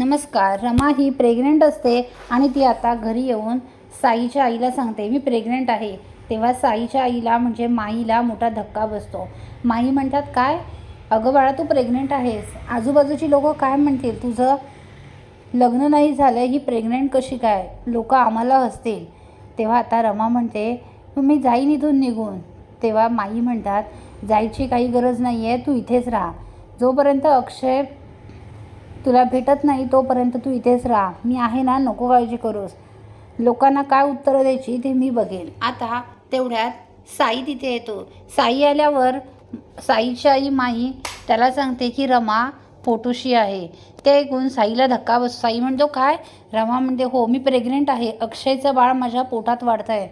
नमस्कार रमा ही प्रेग्नेंट असते आणि ती आता घरी येऊन साईच्या आईला सांगते मी प्रेग्नंट आहे. तेव्हा साईच्या आईला म्हणजे माईला मोठा धक्का बसतो. माई म्हणतात काय? अगं बाळा तू प्रेग्नंट आहेस. आजूबाजूची लोक काय म्हणतील? तुझं लग्न नाही झालं ही प्रेग्नंट कशी काय? लोक आम्हाला हसतील. तेव्हा आता रमा म्हणते मी जाईन इथून निघून. तेव्हा माई म्हणतात जायची काही गरज नाही आहे तू इथेच राहा. जोपर्यंत अक्षय तुला भेटत नाही तोपर्यंत तू इथेच राहा. मी आहे ना नको काळजी करूस. लोकांना काय उत्तरं द्यायची ते मी बघेन. आता तेवढ्यात साई तिथे येतो. साई आल्यावर साईची आई माई त्याला सांगते की रमा फोटोशी आहे. ते ऐकून साईला धक्का बस साई म्हणतो काय? रमा म्हणते हो मी प्रेग्नेंट आहे. अक्षयचं बाळ माझ्या पोटात वाढतं आहे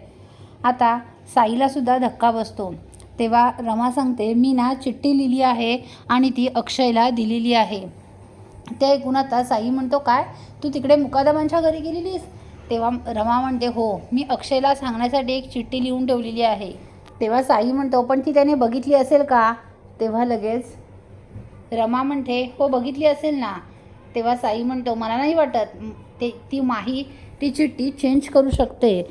आता साईलासुद्धा धक्का बसतो. तेव्हा रमा सांगते मी ना चिठ्ठी लिहिली आहे आणि ती अक्षयला दिलेली आहे. ते ऐकून आता साई म्हणतो काय? तू तिकडे मुकादमांच्या घरी गेलेलीस? तेव्हा रमा म्हणते हो मी अक्षयला सांगण्यासाठी एक चिठ्ठी लिहून ठेवलेली आहे. तेव्हा साई म्हणतो पण ती त्याने बघितली असेल का? तेव्हा लगेच रमा म्हणते हो बघितली असेल ना. तेव्हा साई म्हणतो मला नाही वाटत ते ती माही ती चिठ्ठी चेंज करू शकते.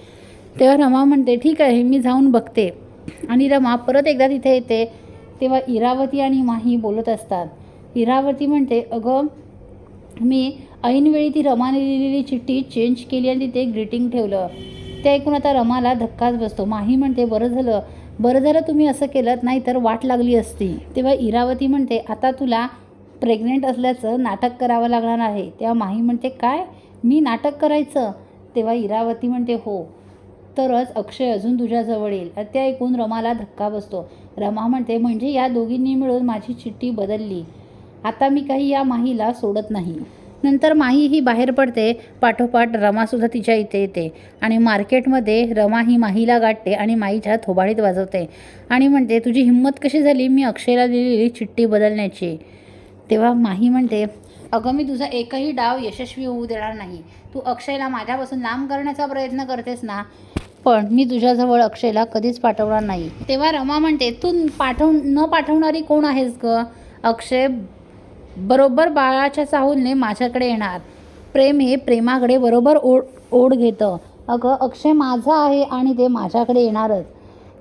तेव्हा रमा म्हणते ठीक आहे मी जाऊन बघते. आणि रमा परत एकदा तिथे येते तेव्हा इरावती आणि माही बोलत असतात. इरावती म्हणते अगं मी ऐनवेळी ती रमाने लिहिलेली चिठ्ठी चेंज केली आणि तिथे ग्रीटिंग ठेवलं. ते ऐकून आता रमाला धक्काच बसतो. माही म्हणते बरं झालं. बरं झालं तुम्ही असं केलं नाही तर वाट लागली असती. तेव्हा इरावती म्हणते आता तुला प्रेग्नेंट असल्याचं नाटक करावं लागणार आहे. तेव्हा माही म्हणते काय? मी नाटक करायचं? तेव्हा इरावती म्हणते हो. तरच अक्षय अजून तुझ्याजवळ येईल. ते ऐकून रमाला धक्का बसतो. रमा म्हणते म्हणजे या दोघींनी मिळून माझी चिठ्ठी बदलली. आता मी काही या माहीला सोडत नाही. नंतर माही ही बाहेर पडते पाठोपाठ रमासुद्धा तिच्या इथे येते आणि मार्केटमध्ये रमा ही माहीला गाठते आणि माईच्या थोबाडीत वाजवते आणि म्हणते तुझी हिंमत कशी झाली? मी अक्षयला दिलेली चिठ्ठी बदलण्याची. तेव्हा माही म्हणते अगं मी तुझा एकही डाव यशस्वी होऊ देणार नाही. तू अक्षयला माझ्यापासून लांब करण्याचा प्रयत्न करतेस ना पण मी तुझ्याजवळ अक्षयला कधीच पाठवणार नाही. तेव्हा रमा म्हणते तू पाठव न पाठवणारी कोण आहेस ग? अक्षय बरोबर बाळाच्या चाहूलने माझ्याकडे येणार. प्रेम हे प्रेमाकडे बरोबर ओढ ओढ घेतं. अगं अक्षय माझा आहे आणि ते माझ्याकडे येणारच.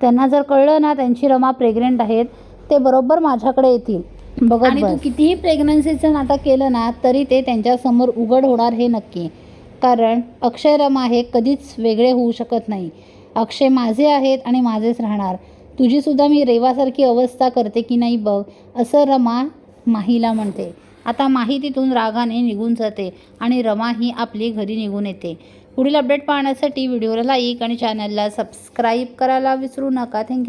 त्यांना जर कळलं ना त्यांची रमा प्रेग्नेंट आहेत ते बरोबर माझ्याकडे येतील. बघत आणि तू कितीही प्रेग्नन्सीचं नाटक केलं ना तरी ते त्यांच्यासमोर उघड होणार हे नक्की. कारण अक्षय रमा हे कधीच वेगळे होऊ शकत नाही. अक्षय माझे आहेत आणि माझेच राहणार. तुझीसुद्धा मी रेवासारखी अवस्था करते की नाही बघ असं रमा माहीला म्हणते. आता माही तिथून रागाने निघून जाते आणि रमा ही आपली घरी निघून येते. पुढील अपडेट पाहण्यासाठी व्हिडिओला लाईक आणि चॅनलला सबस्क्राईब करायला विसरू नका. थँक्यू